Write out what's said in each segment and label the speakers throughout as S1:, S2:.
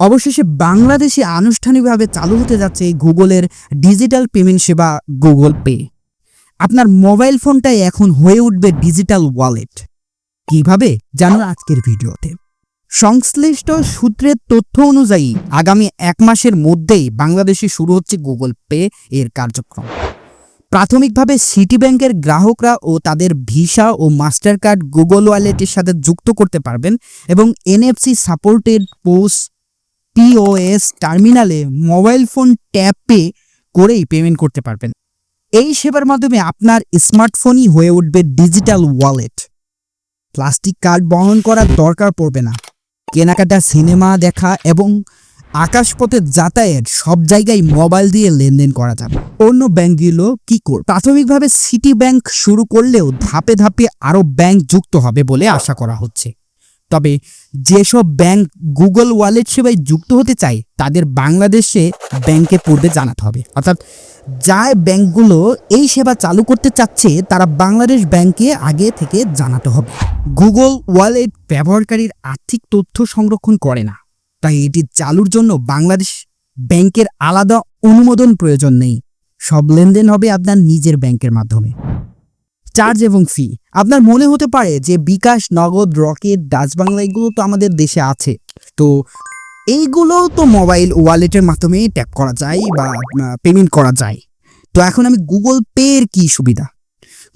S1: অবশেষে বাংলাদেশে আনুষ্ঠানিকভাবে চালু হতে যাচ্ছে গুগলের ডিজিটাল পেমেন্ট সেবা গুগল পে। আপনার মোবাইল ফোনটাই এখন হয়ে উঠবে ডিজিটাল ওয়ালেট। কীভাবে? জানুন আজকের ভিডিওতে। সংশ্লিষ্ট সূত্রের তথ্য অনুযায়ী, আগামী এক মাসের মধ্যেই বাংলাদেশে শুরু হচ্ছে গুগল পে এর কার্যক্রম। প্রাথমিকভাবে সিটি ব্যাংকের গ্রাহকরা ও তাদের ভিসা ও মাস্টার কার্ড গুগল ওয়ালেটের সাথে যুক্ত করতে পারবেন এবং এনএফসি সাপোর্টেড পোস্ট পিওএস টার্মিনালে মোবাইল ফোন ট্যাপে করেই পেমেন্ট করতে পারবেন। এই সেবার মাধ্যমে আপনার স্মার্টফোনই হয়ে উঠবে ডিজিটাল ওয়ালেট প্লাস্টিক কার্ড বহন করার দরকার পড়বে না। কেনাকাটা সিনেমা দেখা এবং আকাশপথে যাতায়াত সব জায়গায় মোবাইল দিয়ে লেনদেন করা যাবে। অন্য ব্যাংকগুলো কি করবে? প্রাথমিকভাবে সিটি ব্যাংক শুরু করলেও ধাপে ধাপে আরও ব্যাংক যুক্ত হবে বলে আশা করা হচ্ছে। তবে যেসব ব্যাংক গুগল ওয়ালেট সেবায় যুক্ত হতে চায়, তাদের বাংলাদেশে ব্যাংকে পূর্বে জানাতে হবে। অর্থাৎ যা ব্যাংকগুলো এই সেবা চালু করতে চাচ্ছে, তারা বাংলাদেশ ব্যাংকে আগে থেকে জানাতে হবে। গুগল ওয়ালেট ব্যবহারকারীর আর্থিক তথ্য সংরক্ষণ করে না। তাই এটি চালুর জন্য বাংলাদেশ ব্যাংকের আলাদা অনুমোদন প্রয়োজন নেই। সব লেনদেন হবে আপনার নিজের ব্যাংকের মাধ্যমে। চার্জ এবং ফি। আপনার মনে হতে পারে যে বিকাশ, নগদ, রকেট, ডাচ বাংলা এগুলো তো আমাদের দেশে আছে। তো এইগুলো তো মোবাইল ওয়ালেটের মাধ্যমে ট্যাপ করা যায় বা পেমেন্ট করা যায়। তো এখন আমি গুগল পে এর কি সুবিধা?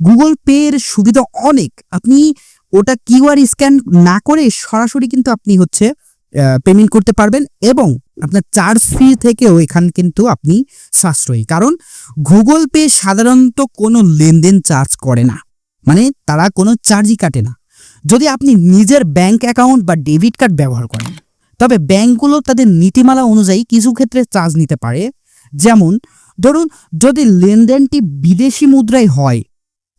S1: গুগল পে এর সুবিধা অনেক। আপনি ওটা কিউআর স্ক্যান না করে সরাসরি কিন্তু আপনি হচ্ছে পেমেন্ট করতে পারবেন এবং আপনার চার্জ ফি থেকেও এখান কিন্তু আপনি সাশ্রয়ী। কারণ গুগল পে সাধারণত কোনো লেনদেন চার্জ করে না। মানে তারা কোনো চার্জই কাটে না। যদি আপনি নিজের ব্যাংক অ্যাকাউন্ট বা ডেবিট কার্ড ব্যবহার করেন, তবে ব্যাংকগুলো তাদের নীতিমালা অনুযায়ী কিছু ক্ষেত্রে চার্জ নিতে পারে। যেমন, ধরুন, যদি লেনদেনটি বিদেশি মুদ্রায় হয়,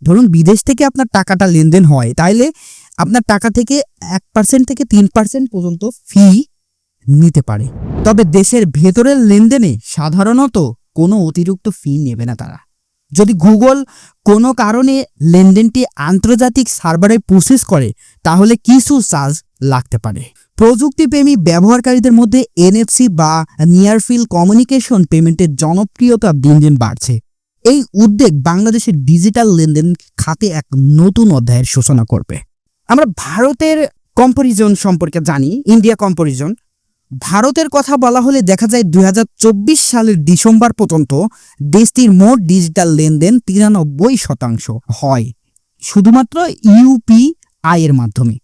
S1: ধরুন, বিদেশ থেকে আপনার টাকাটা লেনদেন হয়, তাইলে আপনার টাকা থেকে এক পার্সেন্ট থেকে তিন পার্সেন্ট পর্যন্ত ফি নিতে পারে। তবে দেশের ভেতরের লেনদেনে সাধারণত কোনো অতিরিক্ত ফি নেবে না তারা। যদি গুগল কোনো কারণে লেনদেনটি আন্তর্জাতিক সার্ভারে প্রসেস করে, তাহলে কিছু চার্জ লাগতে পারে। প্রযুক্তিপ্রেমী ব্যবহারকারীদের মধ্যে এনএফসি বা নিয়ারফিল কমিউনিকেশন পেমেন্টের জনপ্রিয়তা দিন দিন বাড়ছে। এই উদ্যোগ বাংলাদেশের ডিজিটাল লেনদেন খাতে এক নতুন অধ্যায়ের সূচনা করবে। আমরা ভারতের কম্পারিজন সম্পর্কে জানি ইন্ডিয়া কম্পারিজন ভারতের কথা বলা হলে দেখা যায় দুই হাজার চব্বিশ সালের ডিসেম্বর পর্যন্ত দেশটির মোট ডিজিটাল লেনদেন তিরানব্বই শতাংশ হয়। শুধুমাত্র ইউপিআই এর মাধ্যমে।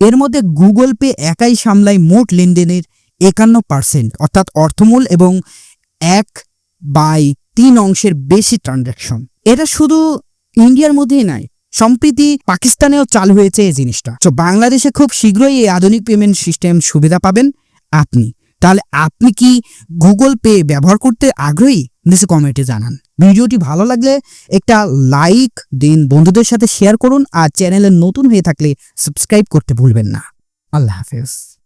S1: এর মধ্যে গুগল পে একাই সামলায় মোট লেনদেনের একান্ন পার্সেন্ট, অর্থাৎ অর্থমূল এবং এক বাই তিন অংশের বেশি ট্রানজ্যাকশন এটা শুধু ইন্ডিয়ার মধ্যেই নাই সম্প্রীতি পাকিস্তানেও চালু হয়েছে এই জিনিসটা। তো বাংলাদেশে খুব শীঘ্রই এই আধুনিক পেমেন্ট সিস্টেম সুবিধা পাবেন। আপনি। তাহলে আপনি কি গুগল পে ব্যবহার করতে আগ্রহী? নিচে কমেন্টে জানান। ভিডিওটি ভালো লাগলে একটা লাইক দিন, বন্ধুদের সাথে শেয়ার করুন আর চ্যানেলে নতুন হয়ে থাকলে সাবস্ক্রাইব করতে ভুলবেন না। আল্লাহ হাফেজ।